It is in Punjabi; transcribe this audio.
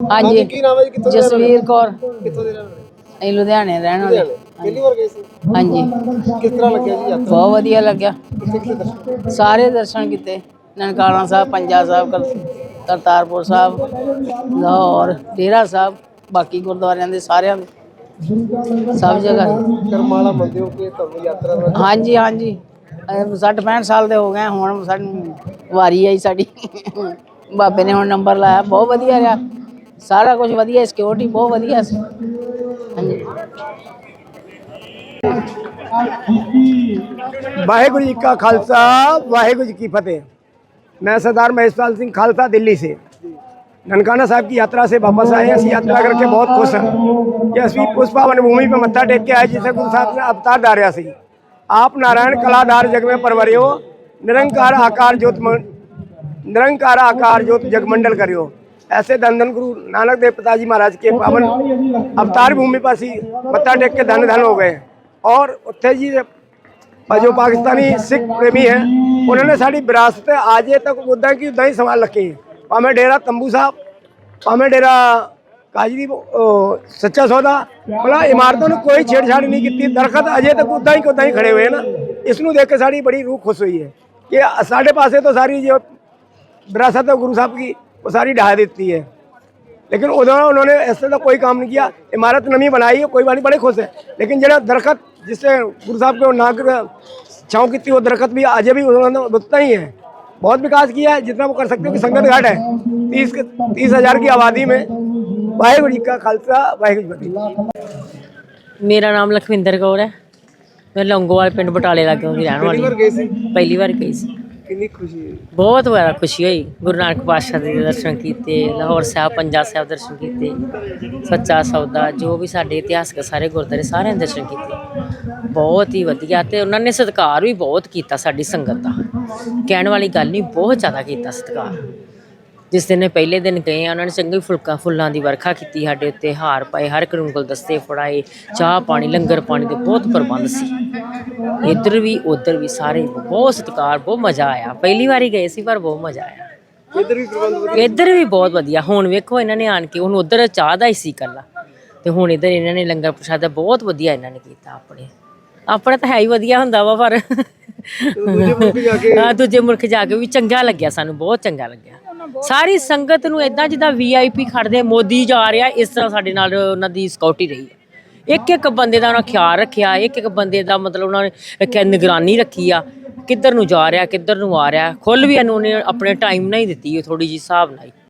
ਹਾਂਜੀ। ਕੀ ਨਾਮ ਹੈ ਜੀ? ਕਿੱਥੋਂ ਦੇ ਰਹਿਣ ਜਸਵੀਰ ਕੌਰ? ਕਿੱਥੋਂ ਦੇ ਰਹਿਣ ਵਾਲੇ? ਅਸੀਂ ਲੁਧਿਆਣੇ ਰਹਿਣ ਵਾਲੇ। ਪਹਿਲੀ ਵਾਰ ਗਏ ਸੀ? ਹਾਂਜੀ। ਕਿਸ ਤਰ੍ਹਾਂ ਲੱਗਿਆ ਜੀ ਯਾਤਰਾ? ਬਹੁਤ ਵਧੀਆ ਲੱਗਿਆ। ਕਿੱਥੇ ਕਿੱਥੇ ਦਰਸ਼ਨ ਕੀਤੇ? ਸਾਰੇ ਦਰਸ਼ਨ ਕੀਤੇ। ਨਨਕਾਣਾ ਸਾਹਿਬ ਪੰਜਾ ਸਾਹਿਬ ਕਰ- ਕਰਤਾਰਪੁਰ ਸਾਹਿਬ ਲਾਹੌਰ ਡੇਰਾ ਸਾਹਿਬ ਬਾਕੀ ਗੁਰਦੁਆਰਿਆਂ ਦੇ ਸਾਰਿਆਂ ਦੇ। ਸਭ ਜਗ੍ਹਾ ਕਰਮਾਲਾ ਮੰਨਦੇ ਹੋ ਕਿ ਤੁਹਾਨੂੰ ਯਾਤਰਾ ਦਾ ਹਾਂਜੀ ਹਾਂਜੀ। 60 65 ਸਾਲ ਦੇ ਹੋ ਗਏ ਹੁਣ ਸਾਨੂੰ ਵਾਰੀ ਆਈ ਸਾਡੀ। ਬਾਬੇ ਨੇ ਹੁਣ ਨੰਬਰ ਲਾਇਆ। ਬਹੁਤ ਵਧੀਆ ਰਿਹਾ। सारा कुछ ਵਧੀਆ सिक्योरिटी बहुत ਵਧੀਆ ਸੀ जी का खालसा, वाहेगुरु जी की फतेह। मैं सरदार महेशपाल सिंह खालसा, दिल्ली से। ननकाना साहब की यात्रा से वापस आए हैं। यात्रा करके बहुत खुश हैं। कि यशवी पुष्पा भूमि पर मत्था टेक के आए, जिसे गुरु साहब ने अवतार डारिया से। आप नारायण कलाधार जग में परवरियो, निरंकार आकार ज्योत निरंकार आकार ज्योत जगमंडल करियो। ऐसे धन धन गुरु नानक देव पिताजी महाराज के पावन अवतार भूमि पर ਅਸੀਂ ਮੱਥਾ ਟੇਕ ਕੇ ਧਨ ਧਨ ਹੋ ਗਏ ਔਰ ਉੱਥੇ ਜੀ और जो पाकिस्तानी सिख प्रेमी हैं उन्होंने साड़ी विरासत आज तक उदा की उदा ही संभाल रखी है भावें डेरा तंबू साहब भावें डेरा काजरी ओ, सच्चा सौदा मतलब इमारतों ने कोई छेड़छाड़ नहीं की दरखत अजੇ तक उदा ही उदा ही खड़े हुए हैं ना इसनों देख के साड़ी बड़ी रूह खुश हुई है कि साढ़े पासे तो सारी जो विरासत है गुरु साहब की वो सारी ढहा देती है। लेकिन उधर उन्होंने ऐसे तो कोई काम नहीं किया। इमारत नमी बनाई है कोई बात नहीं बड़े खुश है। लेकिन जरा दरखत जिससे गुरु साहब के नाग छाँव की थी वो दरखत भी आज भी उन्होंने उतना ही है। बहुत विकास किया है जितना वो कर सकते हो कि संगत घाट है। तीस तीस हज़ार की आबादी में। वाहेगुरु जी का खालसा वाहेगुरु मेरा नाम लखविंदर कौर है। मैं लौंगोवाल पिंड बटाले लाके पहली बार गई थी ਕਿੰਨੀ ਖੁਸ਼ੀ ਹੈ ਬਹੁਤ ਜ਼ਿਆਦਾ ਖੁਸ਼ੀ ਹੋਈ। ਗੁਰੂ ਨਾਨਕ ਪਾਤਸ਼ਾਹ ਦੇ ਦਰਸ਼ਨ ਕੀਤੇ, ਲਾਹੌਰ ਸਾਹਿਬ ਪੰਜਾ ਸਾਹਿਬ ਦਰਸ਼ਨ ਕੀਤੇ, ਸੱਚਾ ਸੌਦਾ, ਜੋ ਵੀ ਸਾਡੇ ਇਤਿਹਾਸਕ ਸਾਰੇ ਗੁਰਦੁਆਰੇ ਸਾਰਿਆਂ ਦੇ ਦਰਸ਼ਨ ਕੀਤੇ। ਬਹੁਤ ਹੀ ਵਧੀਆ ਤੇ ਉਹਨਾਂ ਨੇ ਸਤਿਕਾਰ ਵੀ ਬਹੁਤ ਕੀਤਾ ਸਾਡੀ ਸੰਗਤ ਦਾ। ਕਹਿਣ ਵਾਲੀ ਗੱਲ ਨਹੀਂ, ਬਹੁਤ ਜ਼ਿਆਦਾ ਕੀਤਾ ਸਤਿਕਾਰ। ਜਿਸ ਦਿਨ ਪਹਿਲੇ ਦਿਨ ਗਏ ਆ, ਉਹਨਾਂ ਨੇ ਚੰਗੇ ਫੁਲਕਾ ਫੁੱਲਾਂ ਦੀ ਵਰਖਾ ਕੀਤੀ ਸਾਡੇ ਉੱਤੇ, ਹਾਰ ਪਾਏ, ਹਰ ਇੱਕ ਨੂੰ ਗੁਲਦਸਤੇ ਫੜਾਏ, ਚਾਹ ਪਾਣੀ, ਲੰਗਰ ਪਾਣੀ ਦੇ ਬਹੁਤ ਪ੍ਰਬੰਧ ਸੀ। ਇੱਧਰ ਵੀ ਉੱਧਰ ਵੀ ਸਾਰੇ ਬਹੁਤ ਸਤਿਕਾਰ ਬਹੁਤ ਮਜ਼ਾ ਆਇਆ। ਪਹਿਲੀ ਵਾਰੀ ਗਏ ਸੀ ਪਰ ਬਹੁਤ ਮਜ਼ਾ ਆਇਆ। ਇੱਧਰ ਵੀ ਪ੍ਰਬੰਧ ਵਧੀਆ ਇੱਧਰ ਵੀ ਬਹੁਤ ਵਧੀਆ। ਹੁਣ ਵੇਖੋ ਇਹਨਾਂ ਨੇ ਆਣ ਕੇ ਹੁਣ ਉੱਧਰ ਚਾਹ ਦਾ ਹੀ ਸੀ ਕੱਲਾ ਤੇ ਹੁਣ ਇੱਧਰ ਇਹਨਾਂ ਨੇ ਲੰਗਰ ਪ੍ਰਸ਼ਾਦ ਬਹੁਤ ਵਧੀਆ ਇਹਨਾਂ ਨੇ ਕੀਤਾ ਆਪਣੇ। ਆਪਣਾ ਤਾਂ ਹੈ ਹੀ ਵਧੀਆ ਹੁੰਦਾ ਵਾ ਪਰ ਦੂਜੇ ਮੁਲਕ ਜਾ ਕੇ ਹਾਂ ਦੂਜੇ ਮੁਲਕ ਜਾ ਕੇ ਵੀ ਚੰਗਾ ਲੱਗਿਆ ਸਾਨੂੰ ਬਹੁਤ ਚੰਗਾ ਲੱਗਿਆ। ਸਾਰੀ ਸੰਗਤ ਨੂੰ ਇਦਾਂ ਜਿੱਦਾਂ ਵੀਆਈਪੀ ਖੜਦੇ ਮੋਦੀ ਜਾ ਰਿਹਾ ਇਸ ਤਰ੍ਹਾਂ ਸਾਡੇ ਨਾਲ ਉਹਨਾਂ ਦੀ ਸਕਾਉਟੀ ਰਹੀ ਹੈ। ਇੱਕ ਇੱਕ ਬੰਦੇ ਦਾ ਉਹਨਾਂ ਖਿਆਲ ਰੱਖਿਆ ਇੱਕ ਇੱਕ ਬੰਦੇ ਦਾ ਮਤਲਬ ਉਹਨਾਂ ਨੇ ਰੱਖਿਆ, ਨਿਗਰਾਨੀ ਰੱਖੀ ਆ, ਕਿੱਧਰ ਨੂੰ ਜਾ ਰਿਹਾ, ਕਿੱਧਰ ਨੂੰ ਆ ਰਿਹਾ, ਖੁੱਲ ਵੀ ਇਹਨੂੰ ਉਹਨੇ ਆਪਣੇ ਟਾਈਮ ਨਾਲ ਹੀ ਦਿੱਤੀ ਹੈ ਥੋੜੀ ਜੀ ਹਿਸਾਬ ਨਾਲ ਹੀ।